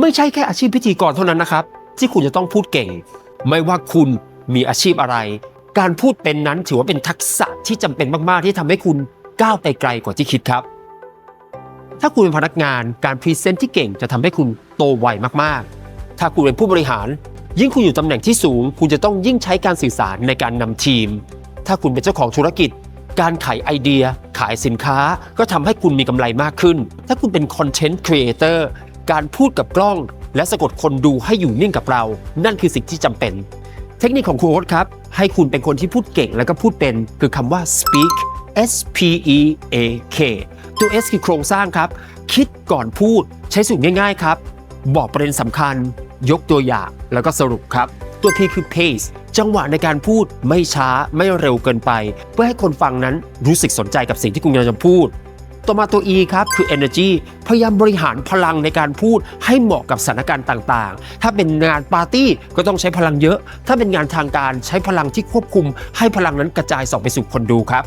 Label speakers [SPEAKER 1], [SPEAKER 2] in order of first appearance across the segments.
[SPEAKER 1] ไม่ใช่แค่อาชีพพิธีกรเท่านั้นนะครับ ที่คุณจะต้องพูดเก่ง ไม่ว่าคุณมีอาชีพอะไร การพูดเป็นนั้นถือว่าเป็นทักษะที่จำเป็นมากๆ ที่ทำให้คุณก้าวไปไกลกว่าที่คิดครับ ถ้าคุณเป็นพนักงานการพรีเซนต์ที่เก่งจะทำให้คุณโตไวมากๆ ถ้าคุณเป็นผู้บริหาร ยิ่งคุณอยู่ตำแหน่งที่สูง คุณจะต้องยิ่งใช้การสื่อสารในการนำทีม ถ้าคุณเป็นเจ้าของธุรกิจ การขายไอเดีย ขายสินค้า ก็ทำให้คุณมีกำไรมากขึ้น ถ้าคุณเป็นคอนเทนต์ครีเอเตอร์ การพูดกับกล้อง และสะกดคนดูให้อยู่นิ่งกับเรา นั่นคือสิ่งที่จำเป็น เทคนิคของครูโอ๊ตครับ ให้คุณเป็นคนที่พูดเก่งแล้วก็พูดเป็น คือคำว่า speak S P E A K ตัว S คือโครงสร้างครับ คิดก่อนพูดใช้สูตรง่ายๆครับ บอกประเด็นสำคัญ ยกตัวอย่างแล้วก็สรุปครับ ตัว P คือ pace จังหวะในการพูดไม่ช้าไม่เร็วเกินไป เพื่อให้คนฟังนั้นรู้สึกสนใจกับสิ่งที่คุณกำลังจะพูด ต่อมาตัว E ครับคือ energy พยายามบริหารพลังในการพูดให้เหมาะกับสถานการณ์ต่างๆ ถ้าเป็นงานปาร์ตี้ก็ต้องใช้พลังเยอะ ถ้าเป็นงานทางการใช้พลังที่ควบคุม ให้พลังนั้นกระจายส่องไปสู่คนดูครับ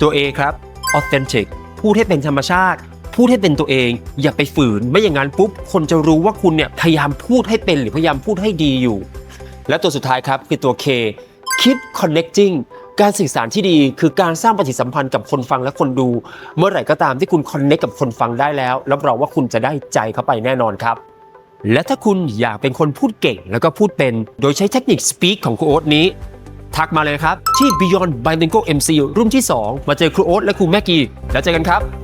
[SPEAKER 1] ตัว A ครับ authentic พูดให้เป็นธรรมชาติ พูดให้เป็นตัวเอง อย่าไปฝืน ไม่อย่างนั้นปุ๊บ คนจะรู้ว่าคุณเนี่ยพยายามพูดให้เป็นหรือพยายามพูดให้ดีอยู่ และตัวสุดท้ายครับคือตัว K keep connecting การสื่อสารที่ดีคือการสร้างปฏิสัมพันธ์กับคนฟังและคนดู เมื่อไหร่ก็ตามที่คุณคอนเน็กกับคนฟังได้แล้วรับรองว่าคุณจะได้ใจเข้าไปแน่นอนครับ และถ้าคุณอยากเป็นคนพูดเก่งแล้วก็พูดเป็น โดยใช้เทคนิค Speak ของครูโอ๊ตนี้ทักมาเลยครับ ที่ Beyond Bilingual MC รุ่นที่ 2 มาเจอครูโอ๊ตและครูแม่กีแล้วเจอกันครับ